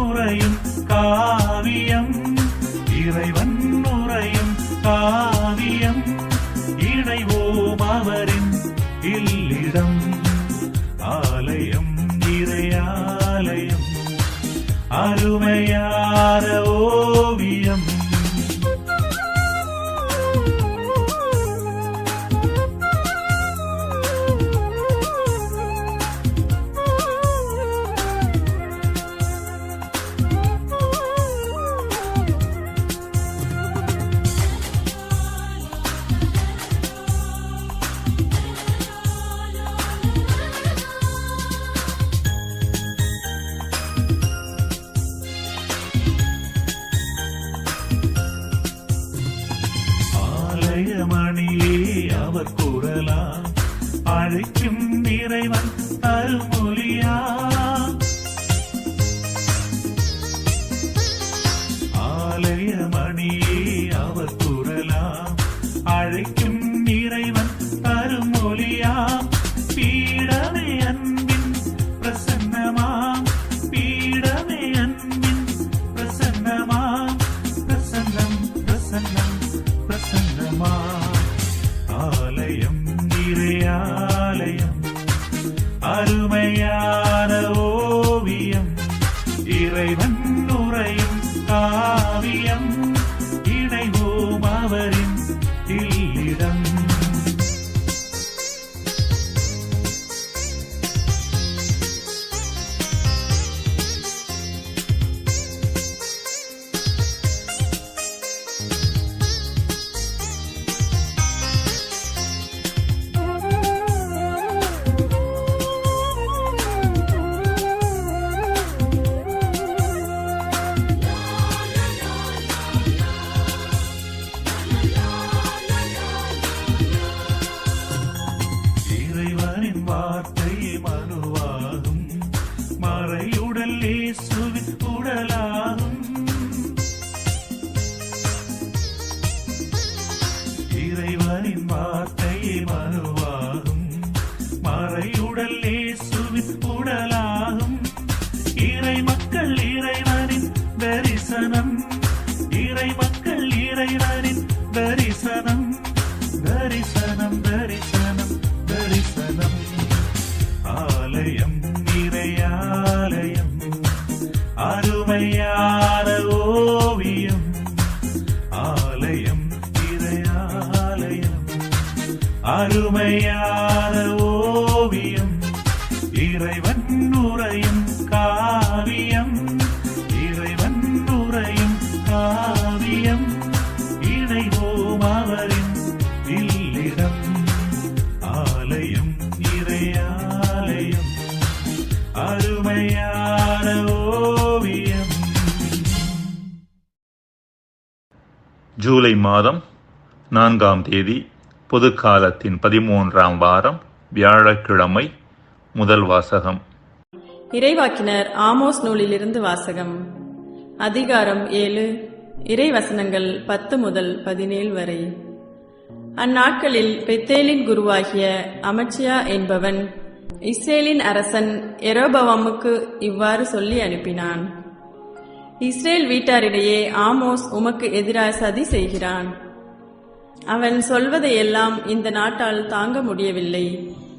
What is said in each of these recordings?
உரையும் காவியம். இறைவன் உரையும் காவியம். இணைவோம் அவர். அவர் அழைக்கும் இறைவன் அருமொழியா ஜூலை மாதம் நான்காம் தேதி பொதுக்காலத்தின் பதிமூன்றாம் வாரம் வியாழக்கிழமை முதல் வாசகம். இறைவாக்கினர் ஆமோஸ் நூலிலிருந்து வாசகம். அதிகாரம் ஏழு இறைவசனங்கள் பத்து முதல் பதினேழு வரை. அந்நாட்களில் பெத்தேலின் குருவாகிய அமச்சியா என்பவன் இஸ்ரேலின் அரசன் எரோபவாமுக்கு இவ்வாறு சொல்லி அனுப்பினான். இஸ்ரேல் வீட்டாரிடையே ஆமோஸ் உமக்கு எதிராக சதி செய்கிறான். அவன் சொல்வதையெல்லாம் இந்த நாட்டால் தாங்க முடியவில்லை.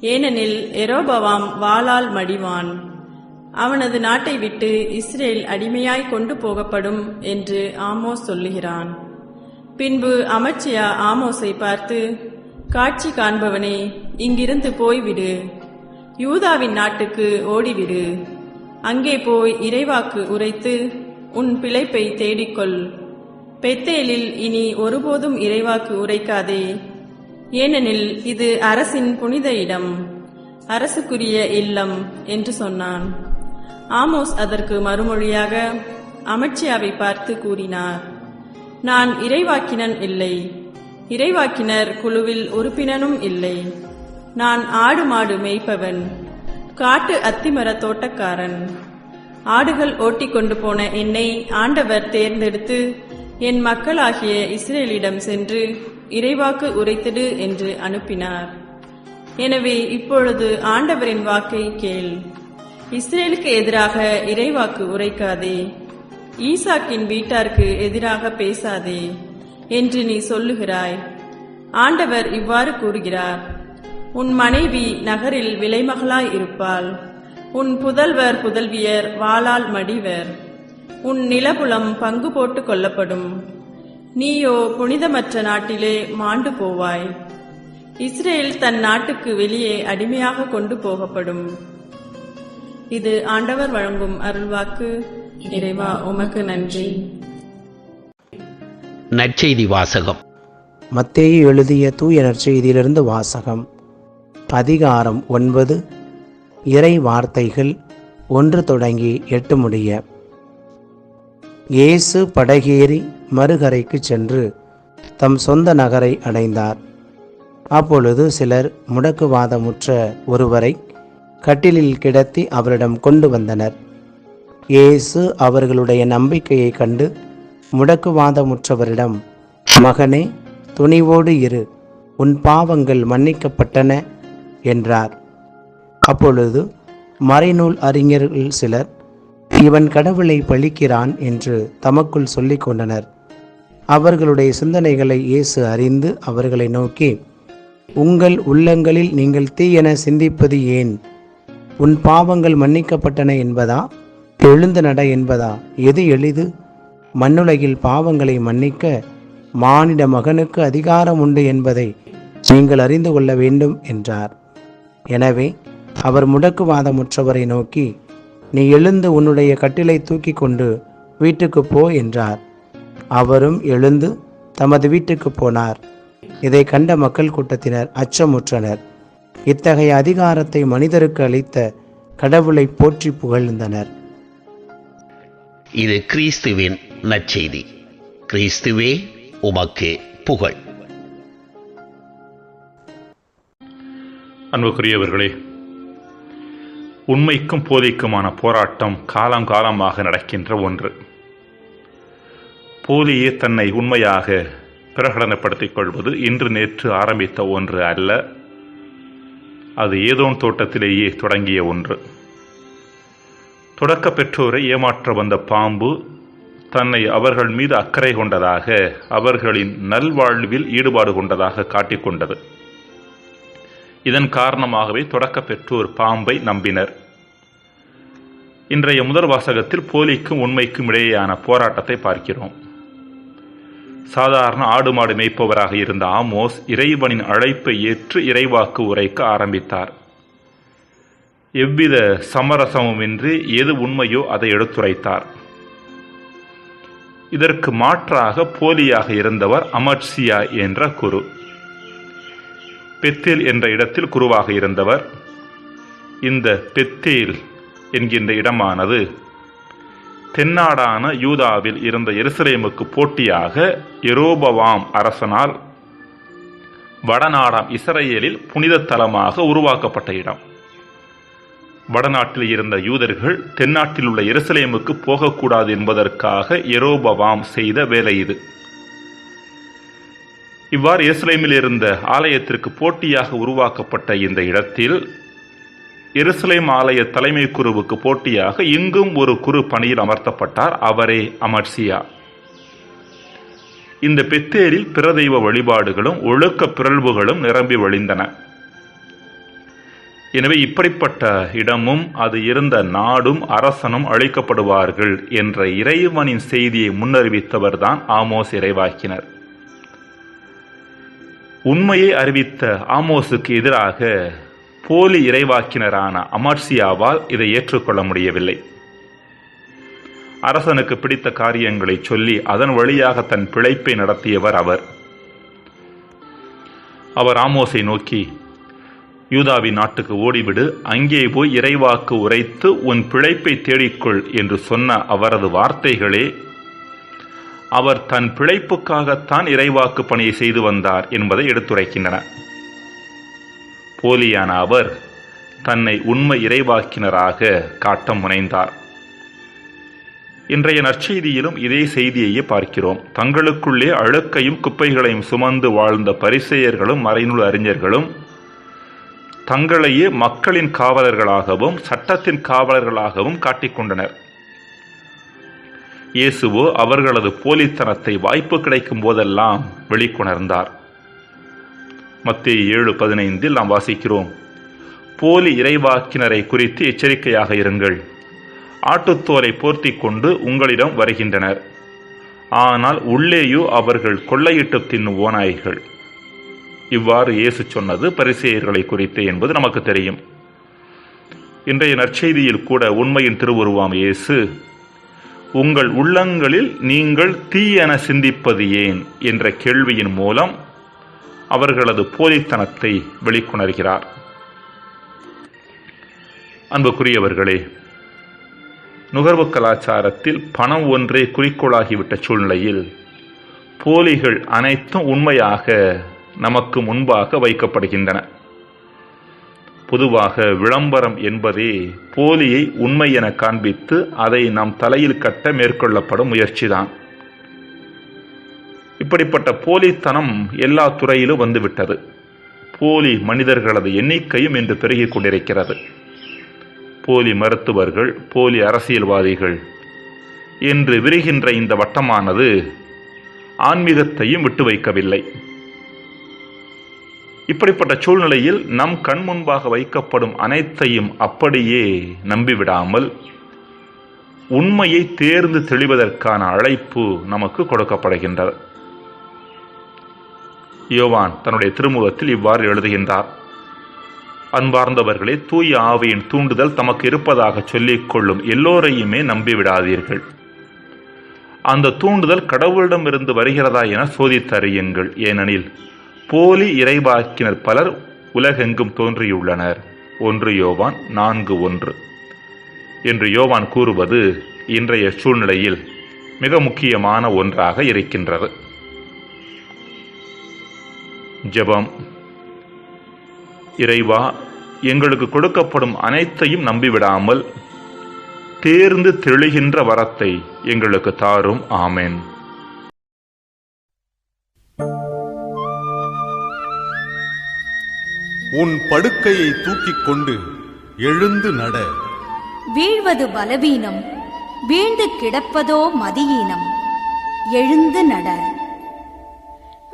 ஏனெனில் எரோபவாம் வாளால் மடிவான். அவனது நாட்டை விட்டு இஸ்ரேல் அடிமையாய் கொண்டு போகப்படும் என்று ஆமோஸ் சொல்லுகிறான். பின்பு அமர்ச்சியா ஆமோஸை பார்த்து காட்சி காண்பவனே இங்கிருந்து போய்விடு. யூதாவின் நாட்டுக்கு ஓடிவிடு. அங்கே போய் இறைவாக்கு உரைத்து உன் பிழைப்பை தேடிக்கொள். பெத்தேலில் இனி ஒருபோதும் இறைவாக்கு உரைக்காதே. ஏனெனில் இது அரசின் புனித இடம். அரசுக்குரிய இல்லம் என்று சொன்னான். ஆமோஸ் அதற்கு மறுமொழியாக அமர்ச்சியாவை பார்த்து கூறினார். நான் இறைவாக்கினன் இல்லை. இறைவாக்கினர் குழுவில் உறுப்பினனும் இல்லை. நான் ஆடு மாடு மேய்ப்பவன். காட்டு அத்திமர தோட்டக்காரன். ஆடுகள் ஓட்டி கொண்டு போன என்னை ஆண்டவர் தேர்ந்தெடுத்து என் மக்களாகிய இஸ்ரேலிடம் சென்று இறைவாக்கு உரைத்திடு என்று அனுப்பினார். எனவே இப்பொழுது ஆண்டவரின் வாக்கை கேள். இஸ்ரேலுக்கு எதிராக இறைவாக்கு உரைக்காதே. ஈசாக்கின் வீட்டாருக்கு எதிராக பேசாதே என்று நீ சொல்லுகிறாய். ஆண்டவர் இவ்வாறு கூறுகிறார். உன் மனைவி நகரில் விலைமகளாய் இருப்பாள். உன் புதல்வர் புதல்வியர் வாளால் மடிவர். உன் நிலபுலம் பங்கு போட்டு கொள்ளப்படும். நீயோ புனிதமற்ற நாட்டிலே மாண்டு போவாய். இஸ்ரேல் தன் நாட்டுக்கு வெளியே அடிமையாக கொண்டு போகப்படும். இது ஆண்டவர் வழங்கும் அருள்வாக்கு. இறைவா உமக்கு நன்றி. நற்செய்தி வாசகம். மத்தேயு எழுதிய தூய நற்செய்தியிலிருந்து வாசகம். அதிகாரம் ஒன்பது. இறை வார்த்தைகள் ஒன்று தொடங்கி எட்டு முடிய. இயேசு படகேறி மறுகரைக்கு சென்று தம் சொந்த நகரை அடைந்தார். அப்பொழுது சிலர் முடக்குவாதமுற்ற ஒருவரை கட்டிலில் கிடத்தி அவரிடம் கொண்டு வந்தனர். இயேசு அவர்களுடைய நம்பிக்கையை கண்டு முடக்குவாதமுற்றவரிடம் மகனே துணிவோடு இரு உன் பாவங்கள் மன்னிக்கப்பட்டன என்றார். அப்பொழுது மறைநூல் அறிஞர்கள் சிலர் இவன் கடவுளை பழிக்கிறான் என்று தமக்குள் சொல்லிக் கொண்டனர். அவர்களுடைய சிந்தனைகளை இயேசு அறிந்து அவர்களை நோக்கி உங்கள் உள்ளங்களில் நீங்கள் தீயென சிந்திப்பது ஏன்? உன் பாவங்கள் மன்னிக்கப்பட்டன என்பதா? எழுந்து நட என்பதா? எது எளிது? மண்ணுலகில் பாவங்களை மன்னிக்க மானிட மகனுக்கு அதிகாரம் உண்டு என்பதை நீங்கள் அறிந்து கொள்ள வேண்டும் என்றார். எனவே அவர் முடக்குவாதமுற்றவரை நோக்கி நீ எழுந்து உன்னுடைய கட்டிலை தூக்கி கொண்டு வீட்டுக்கு போ என்றார். அவரும் எழுந்து தமது வீட்டுக்கு போனார். இதை கண்ட மக்கள் கூட்டத்தினர் அச்சமுற்றனர். இத்தகைய அதிகாரத்தை மனிதருக்கு அளித்த கடவுளை போற்றி புகழ்ந்தனர். இது கிறிஸ்துவின் நற்செய்தி. கிறிஸ்துவே உமக்கு புகழ். அன்புக்குரியவர்களே உண்மைக்கும் போதைக்குமான போராட்டம் காலம் காலமாக நடக்கின்ற ஒன்று. போலியே தன்னை உண்மையாக பிரகடனப்படுத்திக் கொள்வது இன்று நேற்று ஆரம்பித்த ஒன்று அல்ல அது ஏதோன் தோட்டத்திலேயே தொடங்கிய ஒன்று. தொடக்க பெற்றோரை ஏமாற்ற வந்த பாம்பு தன்னை அவர்கள் மீது அக்கறை கொண்டதாக அவர்களின் நல்வாழ்வில் ஈடுபாடு கொண்டதாக காட்டிக்கொண்டது இதன் காரணமாகவே தொடக்க பெற்றோர் பாம்பை நம்பினர். இன்றைய முதல் வாசகத்தில் போலிக்கும் உண்மைக்கும் இடையேயான போராட்டத்தை பார்க்கிறோம். சாதாரண ஆடு மாடு மேய்ப்பவராக இருந்த ஆமோஸ் இறைவனின் அழைப்பை ஏற்று இறைவாக்கு உரைக்க ஆரம்பித்தார். எவ்வித சமரசமுமின்றி எது உண்மையோ அதை எடுத்துரைத்தார். இதற்கு மாற்றாக போலியாக இருந்தவர் அமர்சியா என்ற குரு. பெத்தேல் என்ற இடத்தில் குருவாக இருந்தவர். இந்த பெத்தேல் என்கின்ற இடமானது. தென்னாடான யூதாவில் இருந்த எருசலேமுக்கு போட்டியாக எரோபவாம் அரசனால் வடநாடாம் இஸ்ரேலில் புனித தலமாக உருவாக்கப்பட்ட இடம். வடநாட்டில் இருந்த யூதர்கள் தென்னாட்டில் உள்ள எருசலேமுக்கு போகக்கூடாது என்பதற்காக எரோபவாம் செய்த வேலை இது. இவ்வாறு எருசலேமில் இருந்த ஆலயத்திற்கு போட்டியாக உருவாக்கப்பட்ட இந்த இடத்தில் எருசலேம் ஆலய தலைமை குருவுக்கு போட்டியாக இங்கும் ஒரு குரு பணியில் அமர்த்தப்பட்டார் அவரே அமர்சியா. இந்த பெத்தேரில் பிரதெய்வ வழிபாடுகளும் ஒழுக்க பிறழ்வுகளும் நிரம்பி வழிந்தன. எனவே இப்படிப்பட்ட இடமும் அது இருந்த நாடும் அரசனும் அழிக்கப்படுவார்கள் என்ற இறைவனின் செய்தியை முன்னறிவித்தவர்தான் ஆமோஸ் இறைவாக்கினர். உண்மையை அறிவித்த ஆமோஸுக்கு எதிராக போலி இறைவாக்கினரான அமர்சியாவால் இதை ஏற்றுக்கொள்ள முடியவில்லை. அரசனுக்கு பிடித்த காரியங்களை சொல்லி அதன் வழியாக தன் பிழைப்பை நடத்தியவர் அவர். அவர் ஆமோசை நோக்கி யூதாவின் நாட்டுக்கு ஓடிவிடு அங்கே போய் இறைவாக்கு உரைத்து உன் பிழைப்பை தேடிக்கொள் என்று சொன்ன அவரது வார்த்தைகளே அவர் தன் பிழைப்புக்காகத்தான் இறைவாக்கு பணியை செய்து வந்தார் என்பதை எடுத்துரைக்கின்றன. போலியான அவர் தன்னை உண்மை இறைவாக்கினராக காட்ட முனைந்தார். இன்றைய நற்செய்தியிலும் இதே செய்தியையே பார்க்கிறோம். தங்களுக்குள்ளே அழுக்கையும் குப்பைகளையும் சுமந்து வாழ்ந்த பரிசெயர்களும் மறைநூல் அறிஞர்களும் தங்களையே மக்களின் காவலர்களாகவும் சட்டத்தின் காவலர்களாகவும் காட்டிக்கொண்டனர் இயேசுவோ அவர்களது போலித்தனத்தை வாய்ப்பு கிடைக்கும் போதெல்லாம் வெளிக்கொணர்ந்தார். மத்திய ஏழு பதினைந்தில் நாம் வாசிக்கிறோம். போலி இறைவாக்கினரை குறித்து எச்சரிக்கையாக இருங்கள். ஆட்டுத்தோலை போர்த்தி கொண்டு உங்களிடம் வருகின்றனர். ஆனால் உள்ளேயோ அவர்கள் கொள்ளையிட்டு தின்னும் ஓநாய்கள். இவ்வாறு இயேசு சொன்னது பரிசெயர்களை குறித்து என்பது நமக்கு தெரியும். இன்றைய நற்செய்தியில் கூட உண்மையின் திருவுருவாம் இயேசு உங்கள் உள்ளங்களில் நீங்கள் தீயென சிந்திப்பது ஏன்? என்ற கேள்வியின் மூலம் அவர்களது போலித்தனத்தை வெளிக்கொணர்கிறார். அன்புக்குரியவர்களே நுகர்வு கலாச்சாரத்தில் பணம் ஒன்றே குறிக்கோளாகிவிட்ட சூழ்நிலையில் போலிகள் அனைத்தும் உண்மையாக நமக்கு முன்பாக வைக்கப்படுகின்றன. பொதுவாக விளம்பரம் என்பதே போலியை உண்மை என காண்பித்து அதை நம் தலையில் கட்ட மேற்கொள்ளப்படும் முயற்சிதான். இப்படிப்பட்ட போலித்தனம் எல்லா துறையிலும் வந்துவிட்டது. போலி மனிதர்களது எண்ணிக்கையும் இன்று பெருகிக் கொண்டிருக்கிறது. போலி மருத்துவர்கள் போலி அரசியல்வாதிகள் என்று விரிகின்ற இந்த வட்டமானது ஆன்மீகத்தையும் விட்டு வைக்கவில்லை. இப்படிப்பட்ட சூழ்நிலையில் நம் கண் முன்பாக வைக்கப்படும் அனைத்தையும் அப்படியே நம்பிவிடாமல் உண்மையை தேர்ந்து தெளிவதற்கான அழைப்பு நமக்கு கொடுக்கப்படுகின்றது. யோவான் தன்னுடைய திருமுகத்தில் இவ்வாறு எழுதுகின்றார். அன்பார்ந்தவர்களே தூய ஆவியின் தூண்டுதல் தமக்கு இருப்பதாக சொல்லிக் கொள்ளும் எல்லோரையுமே நம்பிவிடாதீர்கள். அந்த தூண்டுதல் கடவுளிடமிருந்து வருகிறதா என சோதித்தறியுங்கள். ஏனெனில் போலி இறைவாக்கினர் பலர் உலகெங்கும் தோன்றியுள்ளனர். ஒன்று யோவான் நான்கு ஒன்று. என்று யோவான் கூறுவது இன்றைய சூழ்நிலையில் மிக முக்கியமான ஒன்றாக இருக்கின்றது. ஜெபம். இறைவா எங்களுக்கு கொடுக்கப்படும் அனைத்தையும் நம்பிவிடாமல் தேர்ந்து தெளிகின்ற வரத்தை எங்களுக்கு தாரும். ஆமென். உன் படுக்கையை தூக்கிக் கொண்டு எழுந்து நட. வீழ்வது பலவீனம் வீழ்ந்து கிடப்பதோ மதியீனம் எழுந்து நட.